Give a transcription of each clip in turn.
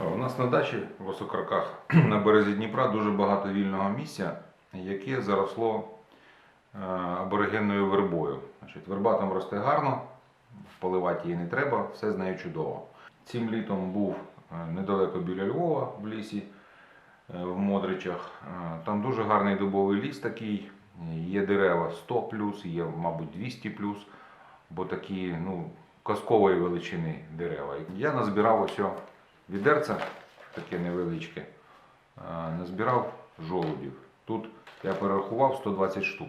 У нас на дачі в Осокорках на березі Дніпра дуже багато вільного місця, яке заросло е, аборигенною вербою. Значить, верба там росте гарно, поливати її не треба, все з нею чудово. Цим літом був е, недалеко біля Львова в лісі е, в Модричах. Там дуже гарний дубовий ліс такий. Є дерева 100 плюс, є, мабуть, 200 плюс, бо такі ну, казкової величини дерева. Я назбирав ось відерце, таке невеличке, назбирав жолудів. Тут я перерахував 120 штук.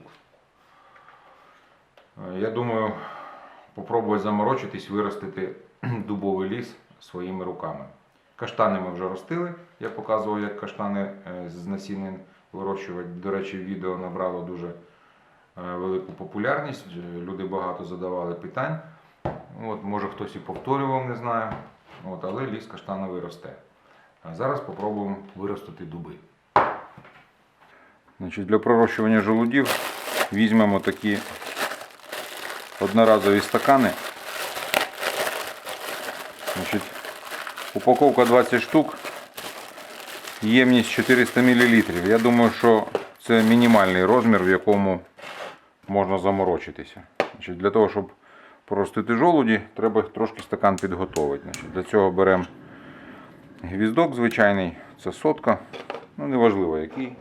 Е, Я думаю, попробую заморочитись, виростити дубовий ліс своїми руками. Каштани ми вже ростили. Я показував, як каштани е, з насінин вирощувати. До речі, відео набрало дуже е, велику популярність. Люди багато задавали питань. От, може хтось і повторював, не знаю. От, але ліс каштановий росте. А зараз спробуємо виростити дуби. Значить, для пророщування жолудів візьмемо такі одноразові стакани. Значить, упаковка 20 штук, ємність 400 мл. Я думаю, що це мінімальний розмір, в якому можна заморочитися. Значить, для того, щоб поростити жолуді, треба трошки стакан підготовити. Значить, для цього беремо гвіздок звичайний, це сотка, ну неважливо який.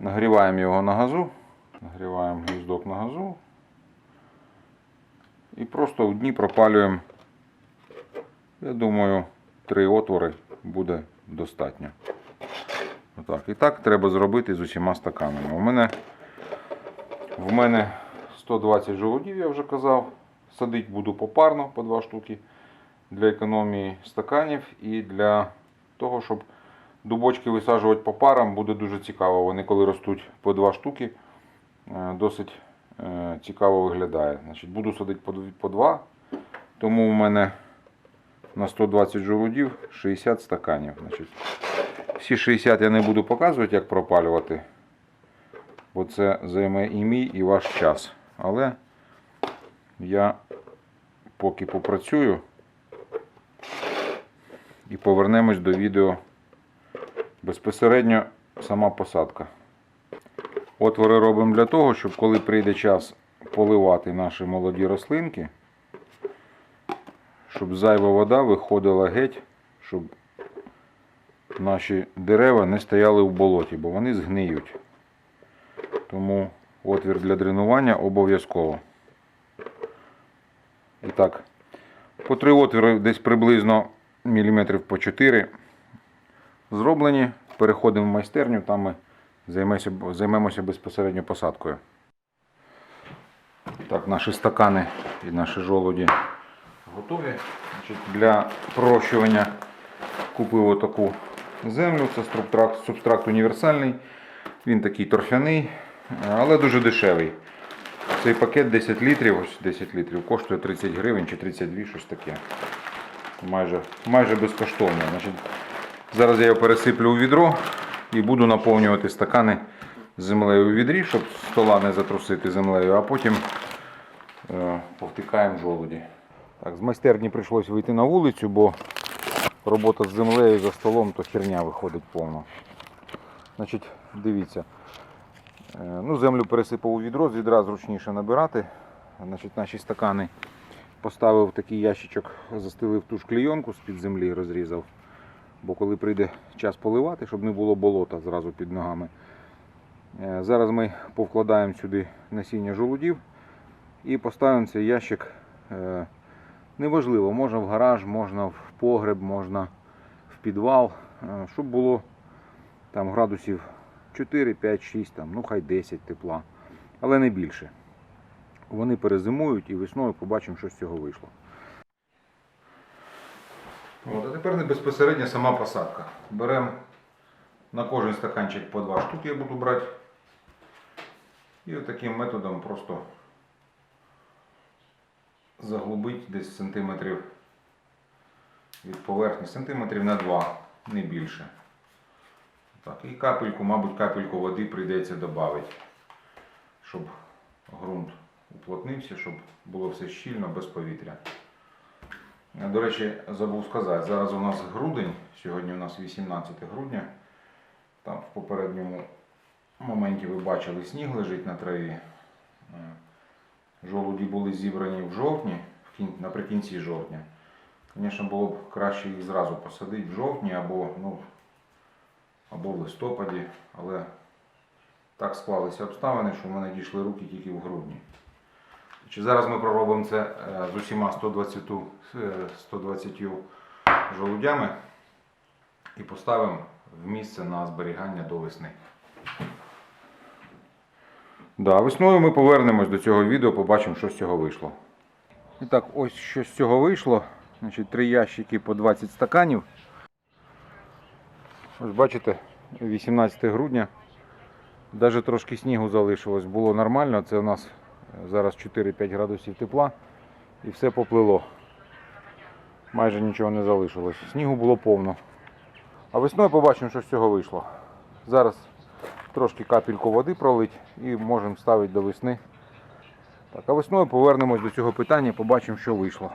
Нагріваємо його на газу, нагріваємо гвіздок на газу і просто в дні пропалюємо, я думаю, три отвори буде достатньо. Отак. І так треба зробити з усіма стаканами. У мене, в мене 120 жолудів, я вже казав. Садити буду попарно по два штуки для економії стаканів і для того, щоб дубочки висаджувати по парам, буде дуже цікаво. Вони коли ростуть по два штуки, е, досить е, цікаво виглядає. Значить, буду садити по два, тому у мене на 120 жолудів 60 стаканів. Значить, всі 60 я не буду показувати, як пропалювати, бо це займе і мій, і ваш час. Але я поки попрацюю і повернемось до відео безпосередньо сама посадка. Отвори робимо для того, щоб коли прийде час поливати наші молоді рослинки, щоб зайва вода виходила геть, щоб наші дерева не стояли в болоті, бо вони згниють. Тому отвір для дренування обов'язково. Так, по три отвори десь приблизно міліметрів по 4 зроблені. Переходимо в майстерню, там ми займемося, займемося безпосередньо посадкою. Так, наші стакани і наші жолуді готові. Значить, для пророщування купив отаку землю. Це субстракт, субстракт універсальний. Він такий торфяний, але дуже дешевий. Цей пакет 10 літрів, ось 10 літрів, коштує 30 гривень чи 32, щось таке. Майже, майже безкоштовно. Значить, зараз я його пересиплю у відро і буду наповнювати стакани землею у відрі, щоб стола не затрусити землею, а потім е, повтикаємо жолуді. Так, з майстерні прийшлось вийти на вулицю, бо робота з землею за столом то херня виходить повно. Значить, дивіться. Е, Ну, землю пересипав у відро, з відра зручніше набирати. Значить, наші стакани поставив такий ящичок, застелив ту ж клейонку з-під землі, розрізав. Бо коли прийде час поливати, щоб не було болота зразу під ногами. Е, Зараз ми повкладаємо сюди насіння жолудів і поставимо цей ящик. е, Неважливо, можна в гараж, можна в погреб, можна в підвал, щоб було там градусів 4, 5, 6, там, ну хай 10 тепла, але не більше. Вони перезимують і весною побачимо, що з цього вийшло. От, а тепер не безпосередньо сама посадка. Беремо на кожен стаканчик по два штуки я буду брати. І таким методом просто заглубить десь сантиметрів від поверхні, сантиметрів на 2, не більше. Так, і капельку, мабуть, капельку води прийдеться додати, щоб ґрунт уплотнився, щоб було все щільно, без повітря. До речі, забув сказати, зараз у нас грудень, сьогодні у нас 18 грудня. Там в попередньому моменті ви бачили, сніг лежить на траві. Е, Жолуді були зібрані в жовтні, наприкінці жовтня. Звісно, було б краще їх зразу посадити в жовтні або, ну, або в листопаді, але так склалися обставини, що в мене дійшли руки тільки в грудні. Чи зараз ми проробимо це е, з усіма 120, е, 120 жолудями і поставимо в місце на зберігання до весни. Да, весною ми повернемось до цього відео, побачимо, що з цього вийшло. І так, ось що з цього вийшло. Значить, три ящики по 20 стаканів. Ось бачите, 18 грудня. Навіть трошки снігу залишилось, було нормально. Це у нас е, зараз 4-5 градусів тепла і все поплило. Майже нічого не залишилось. Снігу було повно. А весною побачимо, що з цього вийшло. Зараз трошки капельку води пролить і можемо ставити до весни. Так, а весною повернемось до цього питання, побачимо, що вийшло.